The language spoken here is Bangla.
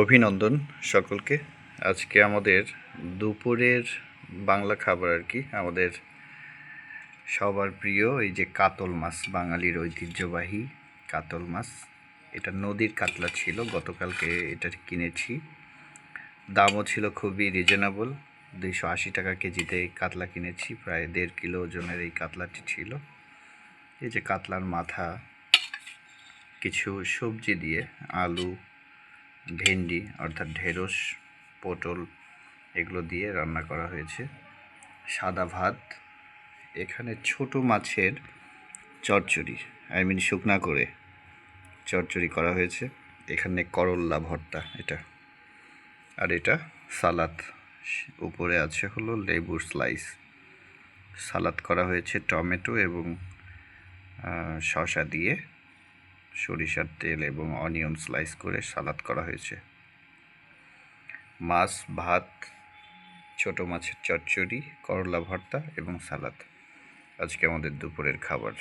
অভিনন্দন সকলকে। আজকে আমাদের দুপুরের বাংলা খাবার আর কি, আমাদের সবার প্রিয় এই যে কাতল মাছ, বাঙালির ঐতিহ্যবাহী কাতল মাছ। এটা নদীর কাতলা ছিল, গতকালকে এটা কিনেছি। দামও ছিল খুবই রিজনেবল দুইশো আশি টাকা কেজিতে এই কাতলা কিনেছি, প্রায় দেড় কিলো ওজনের এই কাতলাটি ছিল। এই যে কাতলার মাথা, কিছু সবজি দিয়ে আলু ভেন্ডি অর্থাৎ ঢেঁড়স, পটল এগুলো দিয়ে রান্না করা হয়েছে। সাদা ভাত, এখানে ছোট মাছের চচ্চড়ি আই মিন শুকনা করে চচ্চড়ি করা হয়েছে। এখানে করল্লা ভর্তা এটা। আর এটা সালাদ। উপরে আছে হলো লেবুর স্লাইস। সালাদ করা হয়েছে টমেটো এবং শসা দিয়ে। সরিষার তেল এবং অনিয়ন স্লাইস করে সালাদ করা হয়েছে। মাছ, ভাত, ছোট মাছের চচ্চড়ি, করলা ভর্তা এবং সালাদ। আজকে আমাদের দুপুরের খাবার।